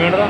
വേണ്ടതാ